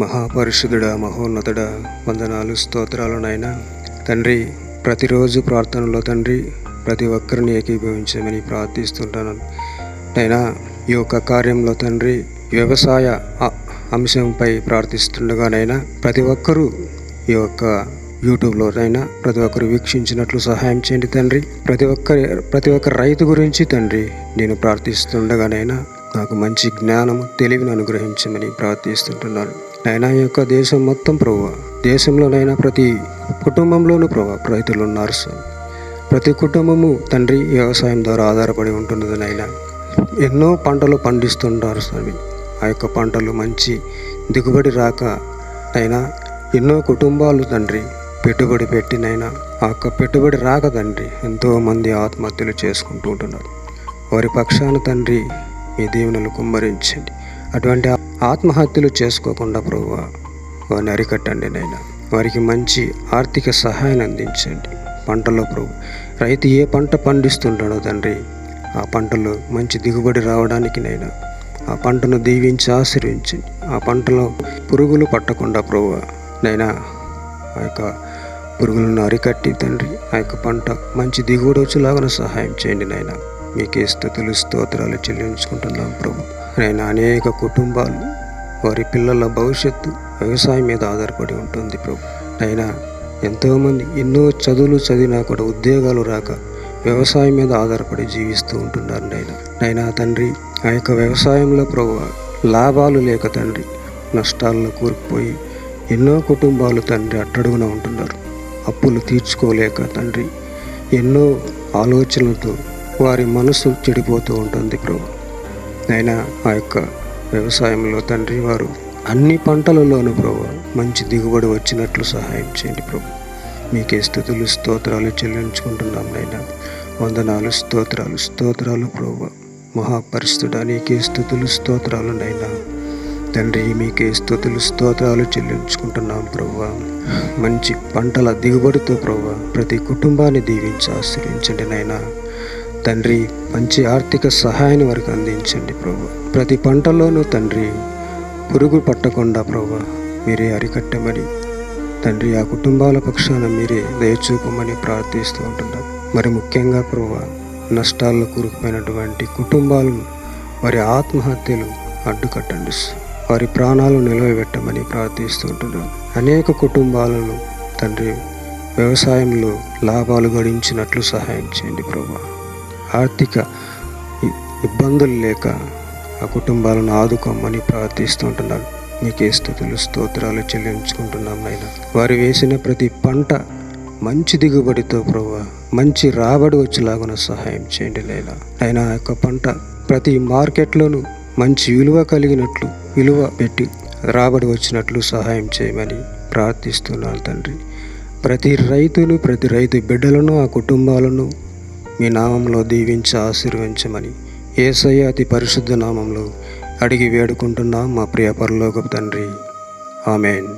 మహాపరిషుదుడా మహోన్నతుడా వందనాలు స్తోత్రాలు నాయన. తండ్రి ప్రతిరోజు ప్రార్థనలో తండ్రి ప్రతి ఒక్కరిని ఏకీభవించమని ప్రార్థిస్తుంటాను. నైనా ఈ యొక్క కార్యంలో తండ్రి వ్యవసాయ అంశంపై ప్రార్థిస్తుండగానైనా ప్రతి ఒక్కరూ ఈ యొక్క యూట్యూబ్లోనైనా ప్రతి ఒక్కరు వీక్షించినట్లు సహాయం చేయండి తండ్రి. ప్రతి ఒక్కరి ప్రతి ఒక్క రైతు గురించి తండ్రి నేను ప్రార్థిస్తుండగానైనా నాకు మంచి జ్ఞానము తెలివిని అనుగ్రహించమని ప్రార్థిస్తుంటున్నాను. నైనా యొక్క దేశం మొత్తం ప్రభు దేశంలోనైనా ప్రతి కుటుంబంలోనూ ప్రభు రైతులు ఉన్నారు స్వామి ప్రతి కుటుంబము తండ్రి వ్యవసాయం ద్వారా ఆధారపడి ఉంటున్నది నైనా. ఎన్నో పంటలు పండిస్తుంటారు స్వామి ఆ యొక్క పంటలు మంచి దిగుబడి రాక అయినా ఎన్నో కుటుంబాలు తండ్రి పెట్టుబడి పెట్టినైనా ఆ యొక్క పెట్టుబడి రాక తండ్రి ఎంతోమంది ఆత్మహత్యలు చేసుకుంటూ ఉంటున్నారు. వారి పక్షాన తండ్రి మీ దీవెనలు కుమ్మరించండి. అటువంటి ఆత్మహత్యలు చేసుకోకుండా ప్రభు వారిని అరికట్టండి నైనా వారికి మంచి ఆర్థిక సహాయాన్ని అందించండి. పంటలో ప్రభు రైతు ఏ పంట పండిస్తుంటాడో తండ్రి ఆ పంటలో మంచి దిగుబడి రావడానికి నైనా ఆ పంటను దీవించి ఆశీర్వించండి. ఆ పంటలో పురుగులు పట్టకుండా ప్రభు నైనా ఆ యొక్క పురుగులను అరికట్టి తండ్రి ఆ యొక్క పంట మంచి దిగుబడి వచ్చేలాగా సహాయం చేయండి నాయన. మీకే స్థుతులు స్తోత్రాలు చెల్లించుకుంటున్నాం ప్రభు. నైనా అనేక కుటుంబాలు వారి పిల్లల భవిష్యత్తు వ్యవసాయం మీద ఆధారపడి ఉంటుంది ప్రభు. నైనా ఎంతోమంది ఎన్నో చదువులు చదివినా కూడా ఉద్యోగాలు రాక వ్యవసాయం మీద ఆధారపడి జీవిస్తూ ఉంటున్నారు నైనా నైనా తండ్రి ఆ యొక్క వ్యవసాయంలో ప్రభు లాభాలు లేక తండ్రి నష్టాల్లో కూరుకుపోయి ఎన్నో కుటుంబాలు తండ్రి అట్టడుగున ఉంటున్నారు. అప్పులు తీర్చుకోలేక తండ్రి ఎన్నో ఆలోచనలతో వారి మనసు చెడిపోతూ ఉంటుంది ప్రభు. నైనా ఆ యొక్క వ్యవసాయంలో తండ్రి వారు అన్ని పంటలలోనూ ప్రభు మంచి దిగుబడి వచ్చినట్లు సహాయం చేయండి ప్రభు. మీకే స్థుతులు స్తోత్రాలు చెల్లించుకుంటున్నాం నైనా వందనాలు స్తోత్రాలు స్తోత్రాలు ప్రభు. మహాపరిస్థుడా నీకే స్థుతులు స్తోత్రాలు నైనా తండ్రి మీకే స్థుతులు స్తోత్రాలు చెల్లించుకుంటున్నాం ప్రభు. మంచి పంటల దిగుబడితో ప్రభు ప్రతి కుటుంబాన్ని దీవించి ఆశ్రయించండి నైనా తండ్రి మంచి ఆర్థిక సహాయాన్ని వారికి అందించండి ప్రభు. ప్రతి పంటలోనూ తండ్రి పురుగు పట్టకుండా ప్రభు మీరే అరికట్టమని. తండ్రి ఆ కుటుంబాల పక్షాన మీరే దయచూపమని ప్రార్థిస్తూ ఉంటున్నాం. మరి ముఖ్యంగా ప్రభు నష్టాల్లో కూరుకుపోయినటువంటి కుటుంబాలను వారి ఆత్మహత్యలు అడ్డుకట్టండి. వారి ప్రాణాలు నిలవబెట్టమని ప్రార్థిస్తుంటున్నాం అనేక కుటుంబాలను తండ్రి వ్యవసాయంలో లాభాలు గడించినట్లు సహాయం చేయండి ప్రభు. ఆర్థిక ఇబ్బందులు లేక ఆ కుటుంబాలను ఆదుకోమని ప్రార్థిస్తుంటున్నాను మీకే స్థుతులు స్తోత్రాలు చెల్లించుకుంటున్నాం నాయన. వారు వేసిన ప్రతి పంట మంచి దిగుబడితో ప్రభు మంచి రాబడి వచ్చేలాగున సహాయం చేయండి నైనా అయినా యొక్క పంట ప్రతి మార్కెట్లోనూ మంచి విలువ కలిగినట్లు విలువ పెట్టి రాబడి వచ్చినట్లు సహాయం చేయమని ప్రార్థిస్తున్నాను తండ్రి. ప్రతి రైతును ప్రతి రైతు బిడ్డలను ఆ కుటుంబాలను మీ నామంలో దీవించి ఆశీర్వించమని ఏసయ్య అతి పరిశుద్ధ నామంలో అడిగి వేడుకుంటున్నాం మా ప్రియ పరలోకపు తండ్రి. ఆమెన్.